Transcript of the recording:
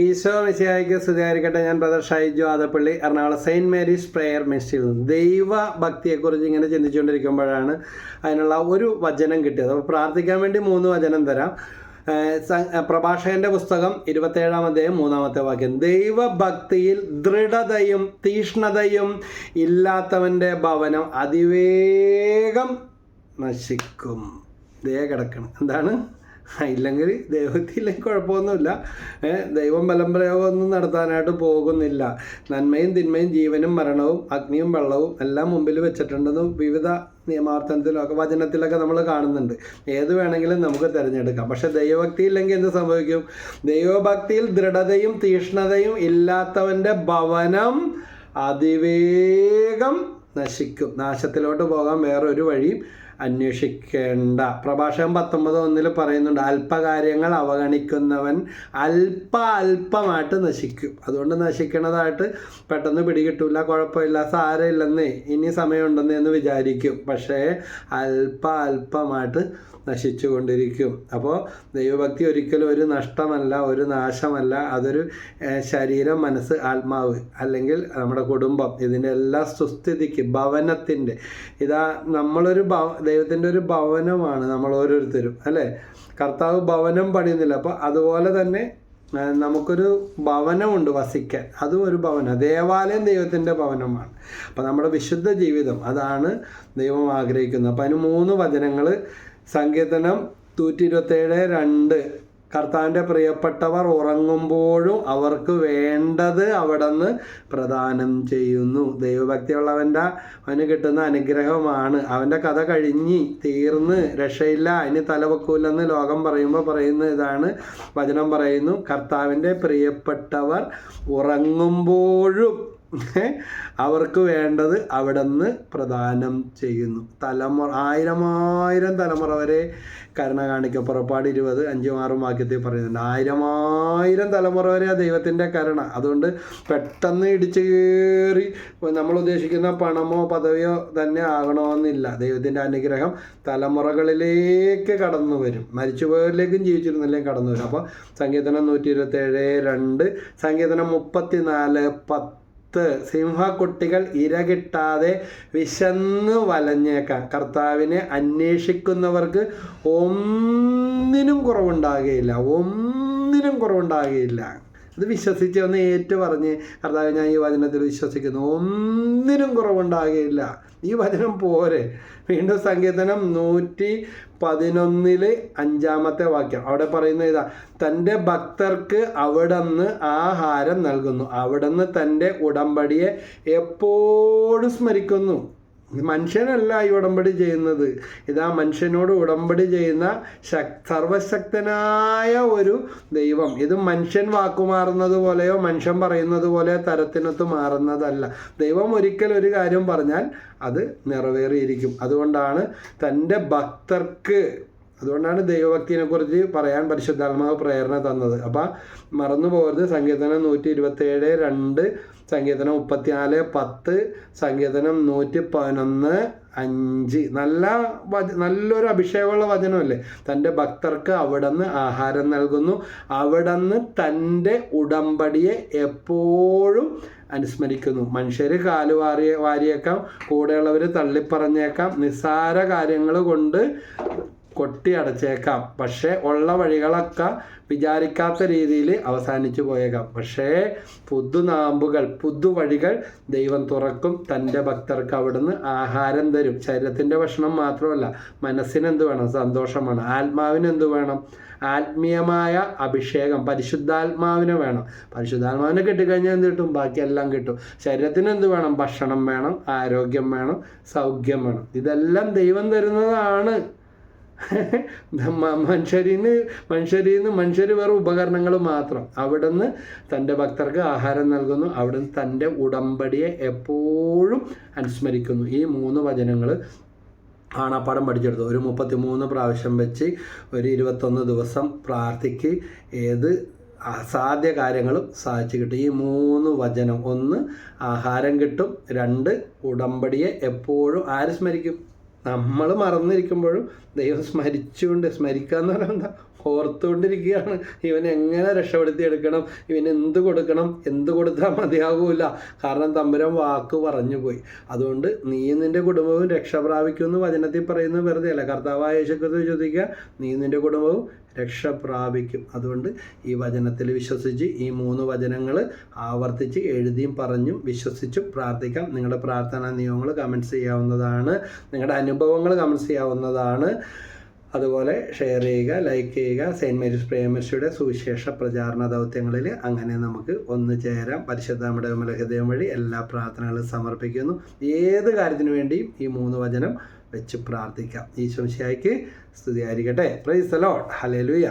ഈശോ മിശിയായിക്ക് സ്തുതിയായിരിക്കട്ടെ. ഞാൻ brother Shaiju Adappally Ernakulam saint Mary's prayer മിനിസ്ട്രിയിൽ നിന്ന്. ദൈവ ഭക്തിയെക്കുറിച്ച് ഇങ്ങനെ ചിന്തിച്ചുകൊണ്ടിരിക്കുമ്പോഴാണ് അതിനുള്ള ഒരു വചനം കിട്ടിയത്. അപ്പോൾ പ്രാർത്ഥിക്കാൻ വേണ്ടി മൂന്ന് വചനം തരാം. പ്രഭാഷകന്റെ പുസ്തകം ഇരുപത്തേഴാം അധ്യായം മൂന്നാമത്തെ വാക്യം. ദൈവഭക്തിയിൽ ദൃഢതയും തീഷ്ണതയും ഇല്ലാത്തവന്റെ ഭവനം അതിവേഗം നശിക്കും. ദേ കിടക്കണം. എന്താണ്? ഇല്ലെങ്കിൽ ദൈവത്തില്ലെങ്കിൽ കുഴപ്പമൊന്നുമില്ല. ദൈവം ബലം പ്രയോഗമൊന്നും നടത്താനായിട്ട് പോകുന്നില്ല. നന്മയും തിന്മയും ജീവനും മരണവും അഗ്നിയും വെള്ളവും എല്ലാം മുമ്പിൽ വെച്ചിട്ടുണ്ടെന്ന് വിവിധ നിയമാർത്ഥനത്തിലൊക്കെ വചനത്തിലൊക്കെ നമ്മൾ കാണുന്നുണ്ട്. ഏത് വേണമെങ്കിലും നമുക്ക് തിരഞ്ഞെടുക്കാം. പക്ഷെ ദൈവഭക്തി ഇല്ലെങ്കിൽ എന്ത് സംഭവിക്കും? ദൈവഭക്തിയിൽ ദൃഢതയും തീഷ്ണതയും ഇല്ലാത്തവന്റെ ഭവനം അതിവേഗം നശിക്കും. നാശത്തിലോട്ട് പോകാൻ വേറൊരു വഴിയും അന്വേഷിക്കേണ്ട. പ്രഭാഷകം പത്തൊമ്പത് ഒന്നിൽ പറയുന്നുണ്ട് അല്പകാര്യങ്ങൾ അവഗണിക്കുന്നവൻ അല്പ അല്പമായിട്ട് നശിക്കും. അതുകൊണ്ട് നശിക്കണതായിട്ട് പെട്ടെന്ന് പിടികിട്ടില്ല കുഴപ്പമില്ല സാരമില്ലെന്നേ. ഇനി സമയമുണ്ടെന്ന് എന്ന് വിചാരിക്കും. പക്ഷേ അല്പ അല്പമായിട്ട് നശിച്ചു കൊണ്ടിരിക്കും അപ്പോൾ ദൈവഭക്തി ഒരിക്കലും ഒരു നഷ്ടമല്ല ഒരു നാശമല്ല. അതൊരു ശരീരം മനസ്സ് ആത്മാവ് അല്ലെങ്കിൽ നമ്മുടെ കുടുംബം. ഇതിന്റെ എല്ലാ സുസ്ഥിതിക്ക് ഭവനത്തിന്റെ. ഇതാ നമ്മളൊരു ഭവ ദൈവത്തിന്റെ ഒരു ഭവനമാണ് നമ്മൾ ഓരോരുത്തരും അല്ലേ? കർത്താവ് ഭവനം പണിയുന്നില്ല. അപ്പോൾ അതുപോലെ തന്നെ നമുക്കൊരു ഭവനമുണ്ട് വസിക്കാൻ. അതും ഒരു ഭവനം. ദേവാലയം ദൈവത്തിന്റെ ഭവനമാണ്. അപ്പോൾ നമ്മുടെ വിശുദ്ധ ജീവിതം അതാണ് ദൈവം ആഗ്രഹിക്കുന്നത്. അപ്പോൾ അതിന് മൂന്ന് വചനങ്ങൾ സങ്കീർത്തനം നൂറ്റി ഇരുപത്തേഴ് രണ്ട് കർത്താവിന്റെ പ്രിയപ്പെട്ടവർ ഉറങ്ങുമ്പോഴും അവർക്ക് വേണ്ടത് അവിടുന്ന് പ്രദാനം ചെയ്യുന്നു. ദൈവഭക്തിയുള്ളവന്റെ അവന് കിട്ടുന്ന അനുഗ്രഹമാണ് അവന്റെ കഥ കഴിഞ്ഞ് തീർന്ന് രക്ഷയില്ല ഇനി തലവെക്കൂലെന്ന് ലോകം പറയുമ്പോൾ പറയുന്ന ഇതാണ് വചനം പറയുന്നു. കർത്താവിന്റെ പ്രിയപ്പെട്ടവർ ഉറങ്ങുമ്പോഴും അവർക്ക് വേണ്ടത് അവിടെ നിന്ന് പ്രദാനം ചെയ്യുന്നു. തലമുറ ആയിരമായിരം ആയിരം തലമുറ വരെ കരുണ കാണിക്കുക പുറപ്പാട് ഇരുപത് അഞ്ചും ആറും വാക്യത്തിൽ പറയുന്നുണ്ട്. ആയിരമായിരം ആയിരം തലമുറ വരെ ആ ദൈവത്തിന്റെ കരുണ. അതുകൊണ്ട് പെട്ടെന്ന് ഇടിച്ചു കയറി നമ്മൾ ഉദ്ദേശിക്കുന്ന പണമോ പദവിയോ തന്നെ ആകണമെന്നില്ല. ദൈവത്തിന്റെ അനുഗ്രഹം തലമുറകളിലേക്ക് കടന്നു വരും. മരിച്ചുപോയവരിലേക്കും ജീവിച്ചിരുന്നില്ലെങ്കിൽ കടന്നു വരും. അപ്പോൾ സങ്കീർത്തനം നൂറ്റി ഇരുപത്തേഴ് രണ്ട് സങ്കീർത്തനം മുപ്പത്തിനാല് പത്ത് പത്ത് സിംഹക്കുട്ടികൾ ഇര കിട്ടാതെ വിശന്ന് വലഞ്ഞേക്കാം. കർത്താവിനെ അന്വേഷിക്കുന്നവർക്ക് ഒന്നിനും കുറവുണ്ടാകുകയില്ല. ഒന്നിനും കുറവുണ്ടാകുകയില്ല. ഇത് വിശ്വസിച്ച് ഒന്ന് ഏറ്റു പറഞ്ഞ് കർത്താവ് ഞാൻ ഈ വചനത്തിൽ വിശ്വസിക്കുന്നു. ഒന്നിനും കുറവുണ്ടാകുകയില്ല. ഈ വചനം പോരെ. വീണ്ടും സങ്കീർത്തനം നൂറ്റി പതിനൊന്നിൽ അഞ്ചാമത്തെ വാക്യം. അവിടെ പറയുന്നത് ഇതാ തന്റെ ഭക്തർക്ക് അവിടുന്ന് ആഹാരം നൽകുന്നു. അവിടുന്ന് തന്റെ ഉടമ്പടിയെ എപ്പോഴും സ്മരിക്കുന്നു. മനുഷ്യനല്ല ഈ ഉടമ്പടി ചെയ്യുന്നത്. ഇതാ മനുഷ്യനോട് ഉടമ്പടി ചെയ്യുന്ന ശക് സർവശക്തനായ ഒരു ദൈവം. ഇത് മനുഷ്യൻ വാക്കുമാറുന്നത് പോലെയോ മനുഷ്യൻ പറയുന്നത് പോലെ തരത്തിനൊത്ത് മാറുന്നതല്ല. ദൈവം ഒരിക്കൽ ഒരു കാര്യം പറഞ്ഞാൽ അത് നിറവേറിയിരിക്കും. അതുകൊണ്ടാണ് തന്റെ ഭക്തർക്ക് അതുകൊണ്ടാണ് ദൈവഭക്തിനെ കുറിച്ച് പറയാൻ പരിശുദ്ധാത്മാവ് പ്രേരണ തന്നത്. അപ്പം മറന്നു പോകരുത്. സങ്കീർത്തനം നൂറ്റി ഇരുപത്തേഴ് രണ്ട് സങ്കീർത്തനം മുപ്പത്തിനാല് പത്ത് സങ്കീർത്തനം നൂറ്റി പതിനൊന്ന് അഞ്ച്. നല്ല വച നല്ലൊരു അഭിഷേകമുള്ള വചനമല്ലേ? തന്റെ ഭക്തർക്ക് അവിടുന്ന് ആഹാരം നൽകുന്നു. അവിടുന്ന് തന്റെ ഉടമ്പടിയെ എപ്പോഴും അനുസ്മരിക്കുന്നു. മനുഷ്യർ കാൽ വാരി വാരിയേക്കാം കൂടെയുള്ളവർ തള്ളിപ്പറഞ്ഞേക്കാം. നിസ്സാര കാര്യങ്ങൾ കൊണ്ട് കൊട്ടി അടച്ചേക്കാം പക്ഷേ ഉള്ള വഴികളൊക്കെ വിചാരിക്കാത്ത രീതിയിൽ അവസാനിച്ചു പോയേക്കാം. പക്ഷേ പുതുനാമ്പുകൾ പുതുവഴികൾ ദൈവം തുറക്കും. തന്റെ ഭക്തർക്ക് അവിടുന്ന് ആഹാരം തരും. ശരീരത്തിന്റെ ഭക്ഷണം മാത്രമല്ല മനസ്സിന് എന്ത് വേണം? സന്തോഷമാണ്. ആത്മാവിന് എന്ത് വേണം? ആത്മീയമായ അഭിഷേകം പരിശുദ്ധാത്മാവിനെ വേണം. പരിശുദ്ധാത്മാവിനെ കിട്ടിക്കഴിഞ്ഞാൽ എന്ത് കിട്ടും? ബാക്കിയെല്ലാം കിട്ടും. ശരീരത്തിന് എന്ത് വേണം? ഭക്ഷണം വേണം ആരോഗ്യം വേണം സൗഖ്യം വേണം. ഇതെല്ലാം ദൈവം തരുന്നതാണ്. മനുഷ്യരിന്ന് മനുഷ്യരിന്ന് മനുഷ്യർ വേറെ ഉപകരണങ്ങൾ മാത്രം. അവിടുന്ന് തന്റെ ഭക്തർക്ക് ആഹാരം നൽകുന്നു. അവിടുന്ന് തന്റെ ഉടമ്പടിയെ എപ്പോഴും അനുസ്മരിക്കുന്നു. ഈ മൂന്ന് വചനങ്ങൾ ആണാപ്പാടം പഠിച്ചെടുത്തു ഒരു മുപ്പത്തി മൂന്ന് പ്രാവശ്യം വെച്ച് ഒരു ഇരുപത്തൊന്ന് ദിവസം പ്രാർത്ഥിക്ക്. ഏത് അസാധ്യ കാര്യങ്ങളും സാധിച്ചു കിട്ടും. ഈ മൂന്ന് വചനം. ഒന്ന് ആഹാരം കിട്ടും. രണ്ട് ഉടമ്പടിയെ എപ്പോഴും ആര് സ്മരിക്കും? നമ്മൾ മറന്നിരിക്കുമ്പോഴും ദൈവം സ്മരിച്ചുകൊണ്ട് സ്മരിക്കുക എന്ന് പറഞ്ഞാൽ എന്താ? ഓർത്തുകൊണ്ടിരിക്കുകയാണ്. ഇവൻ എങ്ങനെ രക്ഷപ്പെടുത്തി എടുക്കണം? ഇവന് എന്ത് കൊടുക്കണം? എന്ത് കൊടുത്താൽ മതിയാകൂല കാരണം തമ്പുരം വാക്ക് പറഞ്ഞു പോയി. അതുകൊണ്ട് നീയും നിന്റെ കുടുംബവും രക്ഷ പ്രാപിക്കുമെന്ന് വചനത്തിൽ പറയുന്നത് വെറുതെ അല്ല കർത്താവായ യേശുക്കത്ത് ചോദിക്കുക നീ നിന്റെ കുടുംബവും രക്ഷ പ്രാപിക്കും അതുകൊണ്ട് ഈ വചനത്തിൽ വിശ്വസിച്ച് ഈ മൂന്ന് വചനങ്ങൾ ആവർത്തിച്ച് എഴുതിയും പറഞ്ഞും വിശ്വസിച്ചും പ്രാർത്ഥിക്കാം. നിങ്ങളുടെ പ്രാർത്ഥനാ നിയമങ്ങൾ കമൻസ് ചെയ്യാവുന്നതാണ്. നിങ്ങളുടെ അനുഭവങ്ങൾ കമൻസ് ചെയ്യാവുന്നതാണ്. അതുപോലെ ഷെയർ ചെയ്യുക ലൈക്ക് ചെയ്യുക സെയിന്റ് മേരീസ് പ്രേമശിയുടെ സുവിശേഷ പ്രചാരണ ദൗത്യങ്ങളിൽ അങ്ങനെ നമുക്ക് ഒന്ന് ചേരാം. പരിശുദ്ധ നമ്മുടെ ഹൃദയം വഴി എല്ലാ പ്രാർത്ഥനകളും സമർപ്പിക്കുന്നു. ഏത് കാര്യത്തിനു വേണ്ടിയും ഈ മൂന്ന് വചനം വെച്ച് പ്രാർത്ഥിക്കാം. ഈ സ്തുതി സ്തുതിയായിരിക്കട്ടെ പ്രൈസ് അലോട്ട് ഹലേലുയ